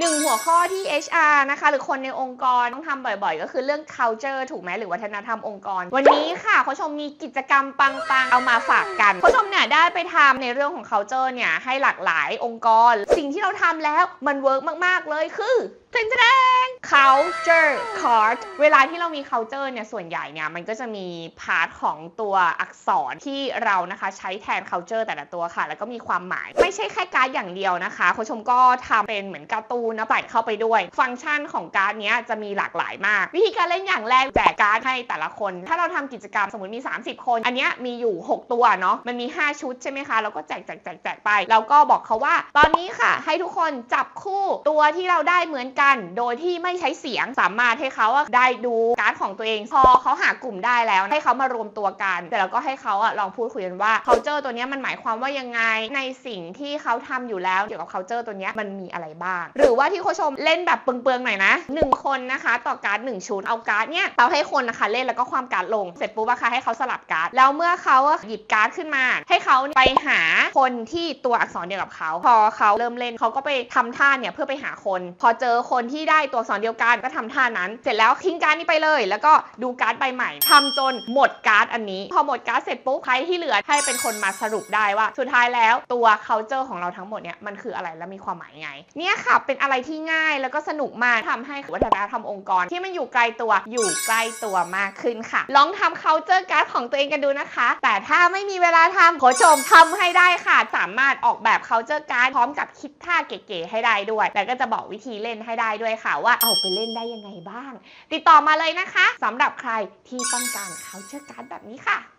หนึ่งหัวข้อที่ HR นะคะ หรือคนในองค์กรต้องทำบ่อยๆ ก็คือเรื่อง culture ถูกไหมหรือวัฒนธรรมองค์กร วันนี้ค่ะคุณชมมีกิจกรรมปังๆ เอามาฝากกันคุณชมเนี่ยได้ไปทำในเรื่องของ culture เนี่ยให้หลากหลายองค์กร สิ่งที่เราทำแล้วมันเวิร์กมากๆเลยคือเจนแดง culture card เวลาที่เรามี culture เนี่ย ส่วนใหญ่เนี่ย มันก็จะมีพาร์ทของตัวอักษรที่เรานะคะ ใช้แทน culture แต่ละตัวค่ะ แล้วก็มีความหมาย ไม่ใช่แค่การ์ดอย่างเดียวนะคะคุณผู้ชมก็ทำเป็นเหมือนการ์ตูนนะใส่เข้าไปด้วย ฟังก์ชันของการ์ดเนี้ยจะมีหลากหลายมาก วิธีการเล่นอย่างแรกแจกการ์ดให้แต่ละคน ถ้าเราทำกิจกรรมสมมติมี 30 คน อันเนี้ยมีอยู่ 6 ตัวเนาะ มันมี 5 ชุดใช่ไหมคะ แล้วก็แจกแจกแจกแจกไป แล้วก็บอกเขาว่า ตอนนี้ค่ะ ให้ทุกคนจับคู่ตัวที่เราได้เหมือนกัน โดยที่ไม่ใช้เสียงสามารถให้เขาได้ดูการ์ดของตัวเองพอเขาหากลุ่มได้แล้ว ให้เขามารวมตัวกันแต่แล้วก็ให้เขาลองพูดคุยกันว่า culture ตัวนี้มันหมายความว่ายังไงในสิ่งที่เขาทำอยู่แล้วเกี่ยวกับ culture ตัวนี้มันมีอะไรบ้าง หรือว่าที่คุณผู้ชมเล่นแบบเปลืองๆหน่อยนะหนึ่งคนนะคะ ต่อการ์ดหนึ่งชุดเอาการ์ดเนี้ยเราให้คนนะคะเล่นแล้วก็ความการ์ดลงเสร็จปุ๊บอะค่ะให้เขาสลับการ์ดแล้วเมื่อเขาหยิบการ์ดขึ้นมา ให้เขาไปหาคนที่ตัวอักษรเดียวกับเขา พอเขาเริ่มเล่นเขาก็ไปทำท่าเนี่ยเพื่อไปหาคน พอเจอคนที่ได้ตัวอักษรดียวกันก็ทำท่านั้น เสร็จแล้วทิ้งการ์ดนี้ไปเลย แล้วก็ดูการ์ดใบใหม่ทำจนหมดการ์ดอันนี้ พอหมดการ์ดเสร็จปุ๊บใครที่เหลือให้เป็นคนมาสรุปได้ว่าสุดท้ายแล้วตัว culture ของเราทั้งหมดเนี่ยมันคืออะไรและมีความหมายไง เนี่ยค่ะเป็นอะไรที่ง่ายแล้วก็สนุกมากทำให้วัฒนธรรมองค์กร ที่มันอยู่ไกลตัวอยู่ใกล้ตัวมากขึ้นค่ะ ลองทำ culture card ของตัวเองกันดูนะคะ แต่ถ้าไม่มีเวลาทำขอชมทำให้ได้ค่ะ สามารถออกแบบ culture card พร้อมกับคิดท่าเก๋ๆให้ได้ด้วย แล้วก็จะบอกวิธีเล่นให้ได้ด้วยค่ะว่าเอาไปเล่นได้ยังไงบ้าง ติดต่อมาเลยนะคะสำหรับใครที่ต้องการ culture card แบบนี้ค่ะ